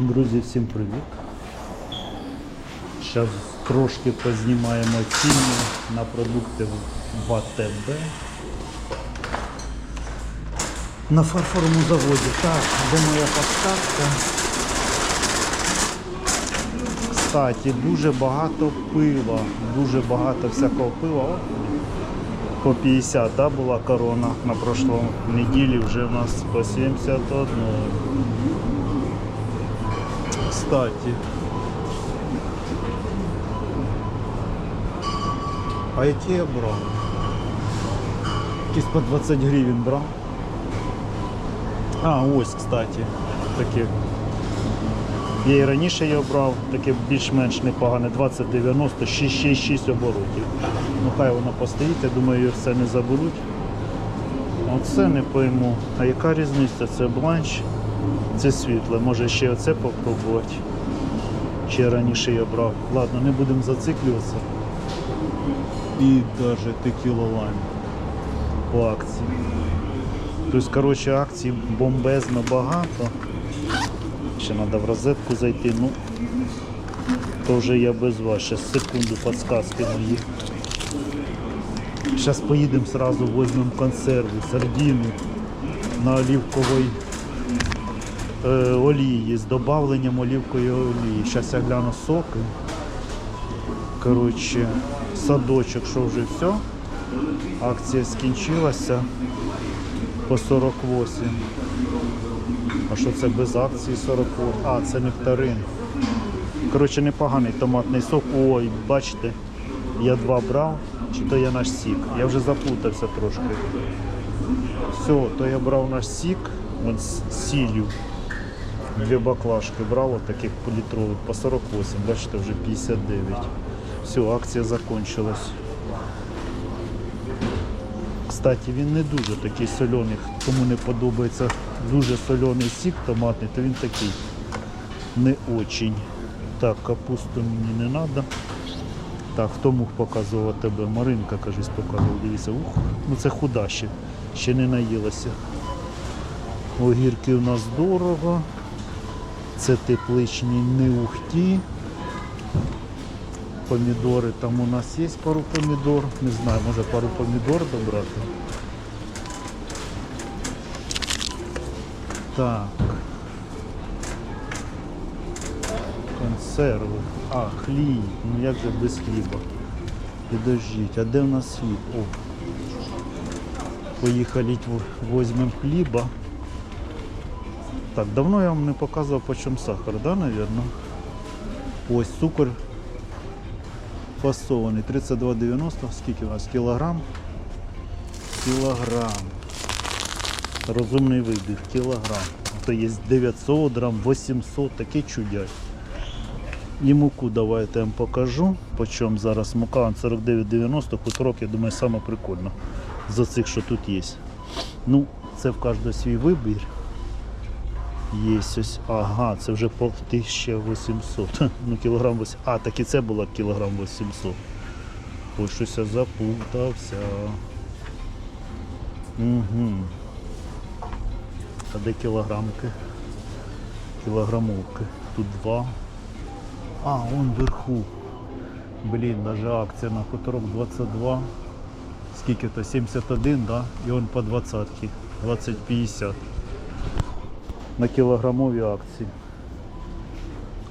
Друзі, всім привіт. Зараз трошки познімаємо ціни на продукти в АТБ. На фарфоровому заводі. Так, де моя подставка? Кстати, дуже багато пива, дуже багато всякого пива. О, По 50 да, була корона на прошлому неділі, вже у нас по 71. Кстати. А які я брав? Якісь по 20 гривень брав. А, ось, кстати, таке. Я і раніше його брав, таке більш-менш непогане, 2090, 6 оборотів. Ну хай воно постоїть, я думаю, її все не заберуть. Оце не пойму. А яка різниця? Це бланш, це світле. Може ще оце попробувати. Чи раніше я брав. Ладно, не будемо зациклюватися. І навіть текіла лайм по акції. Тобто, коротше, акцій бомбезно багато. Ще треба в розетку зайти, ну то вже я без вас. Ще секунду підсказки мої. Зараз поїдемо сразу візьмемо консерви, сардини на олівковій е, олії з додавленням олівкової олії. Зараз я гляну соки. Коротше, садочок, що вже все. Акція скінчилася по 48. А що це без акції 48? А, це нектарин. Коротше, непоганий томатний сок. Ой, бачите, я два брав, чи то я наш сік. Я вже заплутався трошки. Все, то я брав наш сік з сіллю. Дві баклажки брав, таких політрових по 48, бачите, вже 59. Все, акція закончилась. Кстати, він не дуже такий соляний. Кому не подобається дуже соляний сік томатний, то він такий не очень. Так, капусту мені не треба. Так, хто мог показувати тебе? Маринка, кажись, показував. Дивіться, ух, ну це худа ще, ще не наїлася. Огірки у нас дорого. Це тепличні не ухті. Помідори, там у нас є пару помідор. Не знаю, може пару помідор добрати. Так. Консерви. А, хліб. Ну як же без хліба? Підождіть, а де в нас хліб? О. Поїхали візьмемо хліба. Так, давно я вам не показував по чому сахар, да, наверное? Ось цукор фасований 32,90. Скільки у нас? Кілограм? Кілограм. Розумний вибір, кілограм. То є 900 грам, 800, таке чудять. І муку давайте я вам покажу. По чому зараз мука 49,90, хуторок, я думаю, саме прикольно. За цих, що тут є. Ну, це в кожного свій вибір. Є ось, ага, це вже по 1800. Ну, кілограм 8. А, так і це було кілограм 800. Ой, щось я заплутався. Угу. А де кілограмки? Кілограмовки. Тут два. А, вон вверху. Блін, даже акція на хуторок 22. Скільки то? 71, да? І он по 20. 20-50 на кілограмові акції.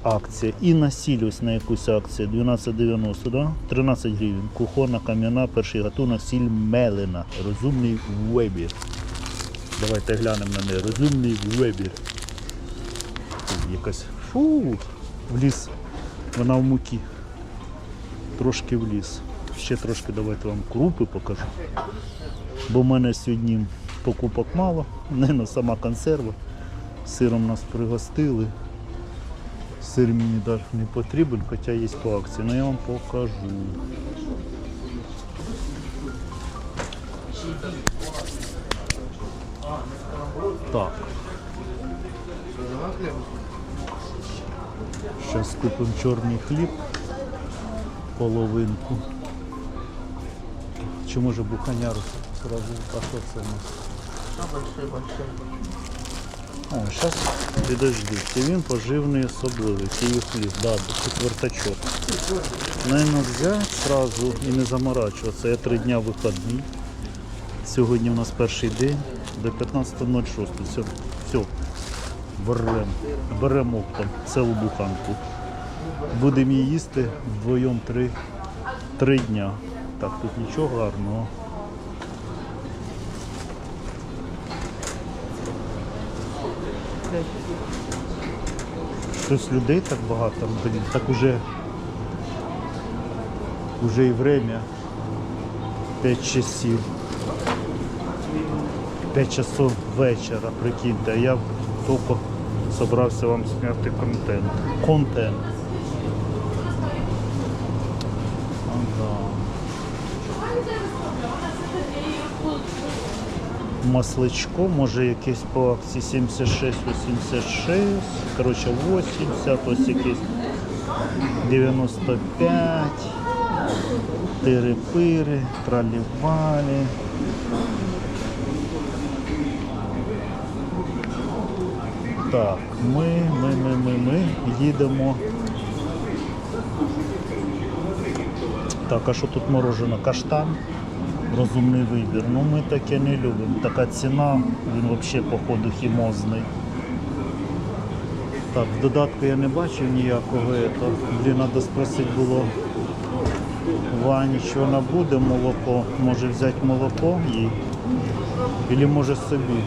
Акція. І на сіль ось на якусь акцію. 12,90, да? 13 гривень. Кухонна, кам'яна, перший гатунок, сіль мелена. Розумний вибір. Давайте глянемо на неї. Розумний вибір. Якась. Фу, в ліс. Вона в муки. Трошки в ліс. Ще трошки давайте вам крупи покажу. Бо в мене сьогодні покупок мало, не сама консерва. Сиром нас пригостили. Сир мені навіть не потрібен, хоча є по акції, але я вам покажу. Так. Зараз купимо чорний хліб, половинку. Чи може буханяру сразу, а це у нас? большой, большой. О, зараз підожди. Це він поживний особливий. Київ хліб, да, четвертачок. Наверно, взяти сразу і не заморачуватися. Я три дня вихідний. Сьогодні у нас перший день до 15.06. Все, все. Беремо. Беремо оптом цілу буханку. Будемо її їсти вдвоєм три, три дня. Так, тут нічого гарного. Щось людей так багато, блін, так уже, уже і время 5 часів. 5 часов вечора, прикиньте, я тільки собрався вам зняти контент. Контент. Ага. Масличко, може якесь по акції 76, 86, коротше 80, ось якесь 95, тири-пири, тралівалі. Так, ми, ми, ми, ми, ми їдемо. Так, а що тут морожено? Каштан? Розумний вибір. Ну ми таке не любимо. Така ціна, він взагалі походу хімозний. Так, в додатку я не бачив ніякого. ето. Блін, треба спросити було Вані, що вона буде, молоко. Може взяти молоко їй? Або може собі.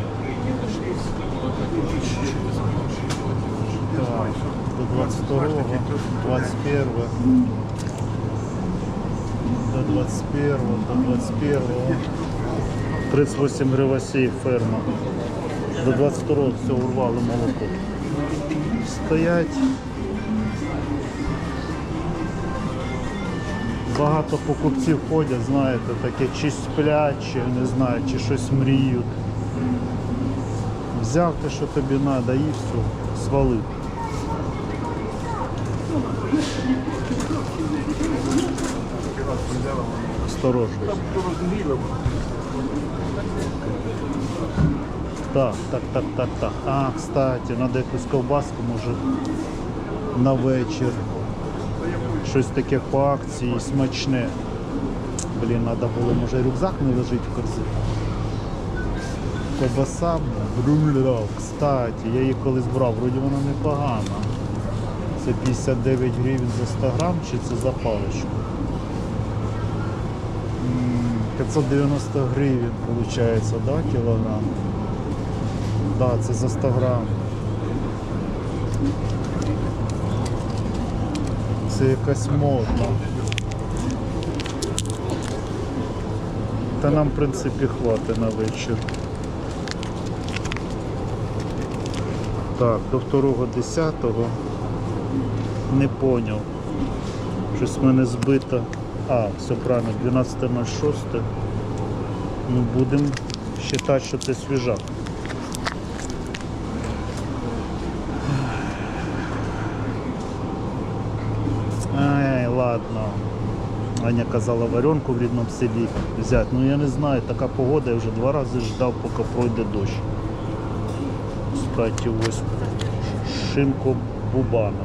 Так, до 22-го, 21-го. До 21-го, до 21-го. 38 гривасей ферма. До 22-го все урвали молоко. Стоять. Багато покупців ходять, знаєте, таке чи сплять, чи не знаю, чи щось мріють. Взяв те, що тобі треба, і все, свалив. Осторожно. Так, так, так, так, так. А, кстати, треба якусь ковбаску, може, на вечір. Щось таке по акції смачне. Блін, треба було, може, рюкзак не лежить в корзині. Ковбаса брюльо, кстати, я її колись брав, вроді вона непогана. Це 59 гривень за 100 грам чи це за паличку? М, 590 гривень виходить, да, кілограм? Да, це за 100 грам. Це якась модна. Та нам, в принципі, хватить на вечір. Так, до 2.10 не поняв. Щось в мене збито. А, все правильно, 12.06. Ну, будемо вважати, що це свіжак. Ай, ладно. Аня казала варенку в рідному селі взяти. Ну я не знаю, така погода, я вже два рази ждав, поки пройде дощ. Кстати, ось шинко Бубана.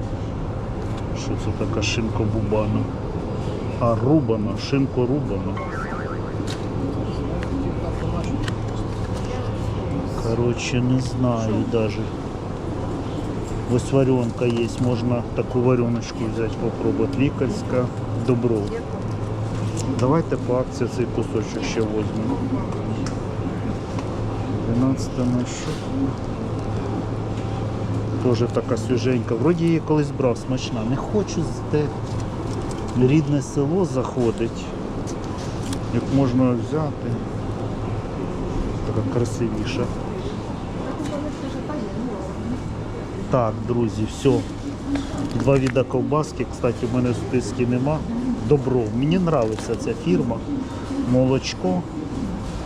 Що це така шинко Бубана? А рубана, шинко рубана. Короче, не знаю даже. Ось варенка є, можна таку вареночку взяти, попробувати. Лікарська, добро. Давайте по акції цей кусочок ще візьмемо. 12 на? Тоже така свіженька. Вроді її колись брав, смачна. Не хочу з те рідне село заходить. Як можна взяти. Така красивіша. Так, друзі, все. Два вида ковбаски. Кстати, в мене в списку нема. Добро. Мені подобається ця фірма. Молочко.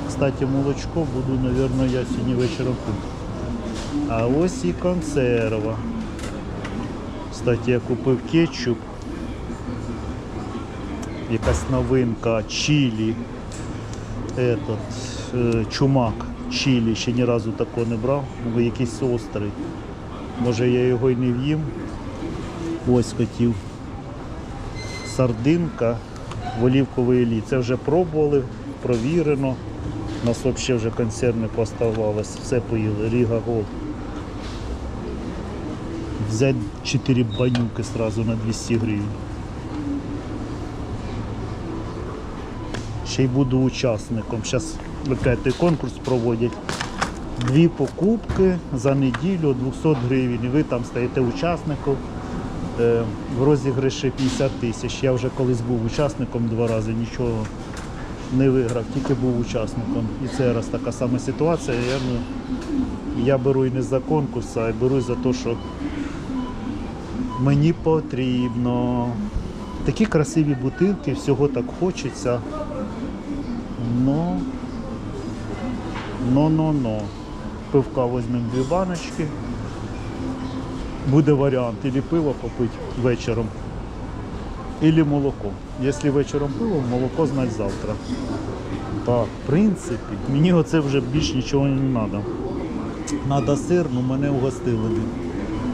Кстати, молочко буду, мабуть, я сьогодні вечором куплю. А ось і консерва. Кстати, я купив кетчуп. Якась новинка, чилі. Этот, е, чумак. чилі, ще ні разу такого не брав, бо якийсь острий. Може я його й не в'їм. Ось хотів. Сардинка в олівковій олії. Це вже пробували, провірено. У нас взагалі вже консервне поставалось, все поїли, Ріга Голд. Взять 4 банюки сразу на 200 гривень. Ще й буду учасником. Зараз опять конкурс проводять. Дві покупки за неділю 200 гривень. Ви там стаєте учасником. Е, В розіграші 50 тисяч. Я вже колись був учасником два рази, нічого не виграв, тільки був учасником. І це раз така сама ситуація. Я, ну, я беру і не за конкурс, а беру за те, що мені потрібно. Такі красиві бутилки, всього так хочеться. Ну, ну, ну, ну. Пивка візьмемо дві баночки. Буде варіант, ілі пиво попити вечором, ілі молоко. Якщо вечором пиво, молоко знать завтра. Так, в принципі, мені оце вже більш нічого не треба. Надо сир, ну мене угостили.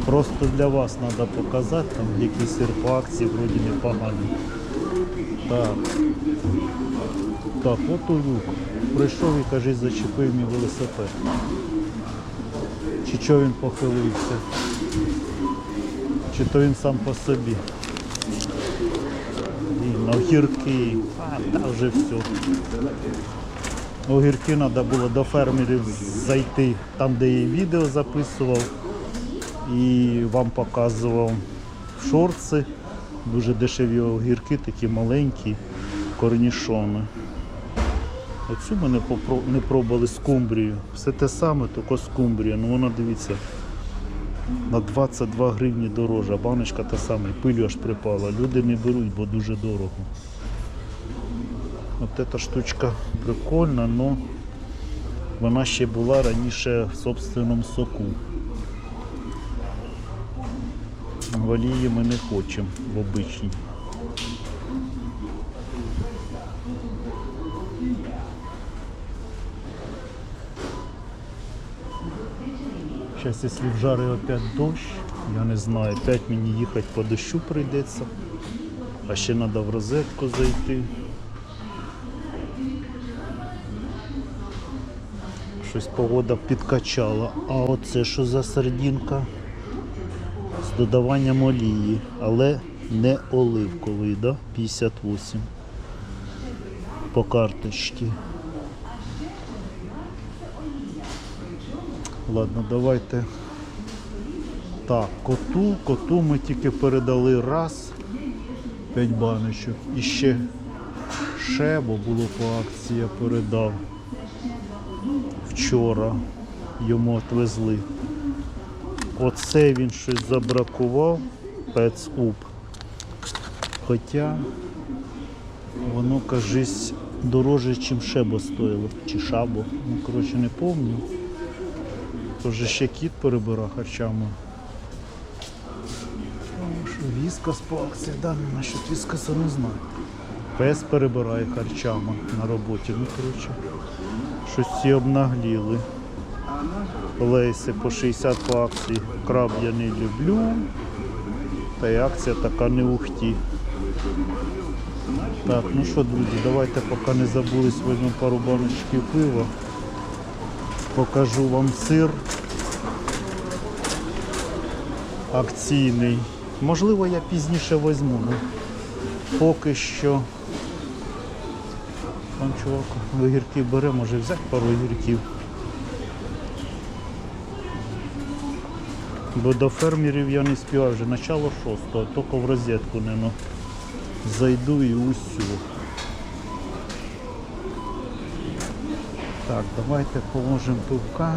Просто для вас треба показати, там якийсь сир по акції вроді непоганий. Так. Так, от улюк. Прийшов і каже, зачепив мій велосипед. Чи що він похилився? Чи то він сам по собі? Блін, огірки. Та вже все. Огірки треба було до фермерів зайти там, де я відео записував і вам показував шорти. Дуже дешеві огірки, такі маленькі, корнішони. Оцю ми не, попро- не пробували скумбрію. Все те саме, тільки скумбрія. Ну вона дивіться на 22 гривні дорожча. Баночка та сама, пилю аж припала. Люди не беруть, бо дуже дорого. От ця штучка прикольна, але вона ще була раніше в собственному соку. В олії ми не хочемо в обичній. Сейчас, если в жаре опять дощ, я не знаю, опять мені їхати по дощу прийдеться. А ще треба в розетку зайти. Щось погода підкачала. А оце що за сардинка? З додаванням олії, але не оливковий, да? 58 по карточці. Ладно, давайте. Так, коту, коту ми тільки передали раз. 5 баночок. І ще шебо було по акції, я передав. Вчора йому отвезли. Оце він щось забракував. Пецуп. Хоча воно, кажись, дороже, ніж шебо стоїло. Чи шабо. Ну, коротше, не пам'ятаю. Тож ще кіт перебира харчами. Віскас по акції, да, насчет віскаса не знаю. Пес перебирає харчами на роботі. Ну, коротше, щось всі обнагліли. Лейси по 60 по акції. Краб я не люблю. Та й акція така не ухті. Так, ну що, друзі, давайте поки не забулись, візьмемо пару баночків пива. Покажу вам сир акційний. Можливо, я пізніше візьму. Ну, поки що. Там чувак огірки бере, може взяти пару огірків. Бо до фермерів я не співав вже начало шостого, тільки в розетку не ну, зайду і усю. Так, давайте положимо пивка.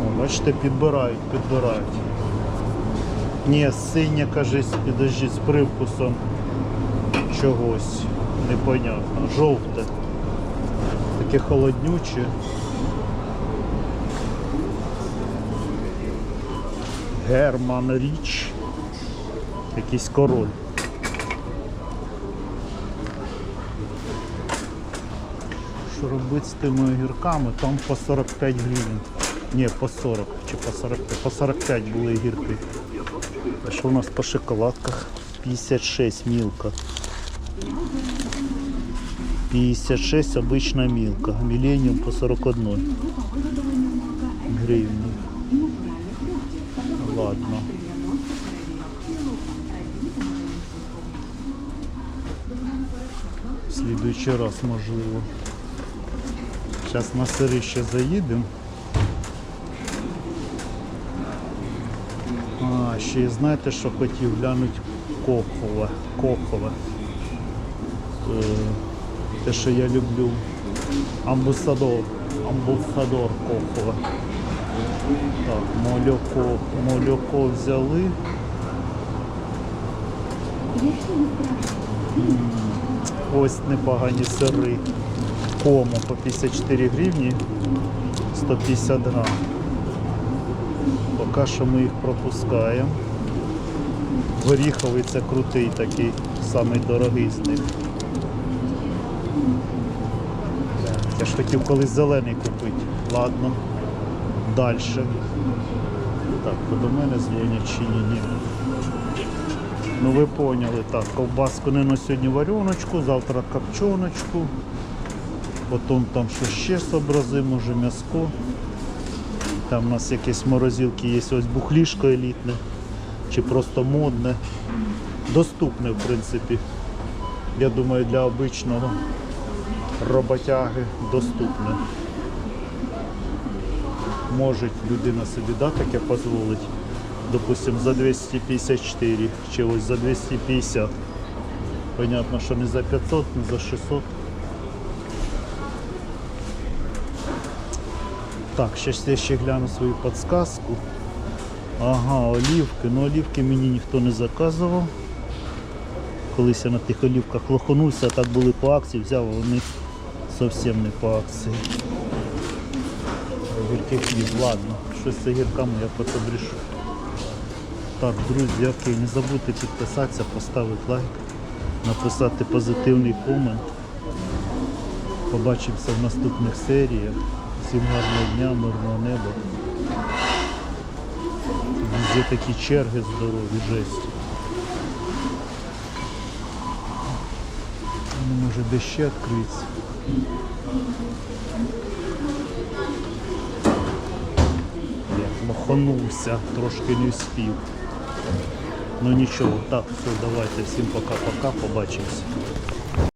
О, бачите, підбирають, підбирають. Ні, синє, кажись, підожди, з привкусом чогось. Непонятно. Жовте. Таке холоднюче. Герман Річ. Якийсь король. Що робити з тими огірками? Там по 45 гривень. Ні, по 40 чи по 45. По 45 були огірки. А що у нас по шоколадках? 56 мілка. 56 обична мілка. Міленіум по 41 гривні. Ладно. В слідуючий раз можливо. Зараз на сири ще заїдемо. А, ще знаєте, що хотів глянути Кохове. Кохове. Те, що я люблю. Амбусадор. Амбусадор Кохове. Так, молоко, молоко взяли. Ось непогані сири. Кому по 54 гривні 150 грам. Поки що ми їх пропускаємо. Горіховий це крутий такий, самий дорогий з них. Я ж хотів колись зелений купити. Ладно. Далі. Так, то до мене дзвонять чи ні, ні. Ну ви поняли, так, ковбаску не на сьогодні вареночку, завтра копчоночку. Потім там що ще зобразимо, може м'яско. Там у нас якісь морозилки є, ось бухлішко елітне, чи просто модне. Доступне, в принципі. Я думаю, для обичного роботяги доступне. Може людина собі да, таке дозволить. Допустим, за 254 чи ось за 250. Понятно, що не за 500, не за 600. Так, зараз я ще гляну свою підсказку. Ага, олівки. Ну олівки мені ніхто не заказував. Колись я на тих олівках лоханувся, так були по акції, взяв, а вони зовсім не по акції. Огірки хліб, ладно, щось з огірками я потім. Так, друзі, окей, не забудьте підписатися, поставити лайк, написати позитивний комент. Побачимося в наступних серіях. Всім гарного дня, мирного неба. Везде такі черги здорові, жесть. Ну, може де ще відкритися. Я лоханувся, трошки не встиг. Ну нічого, так, все, давайте, всім пока-пока, побачимося.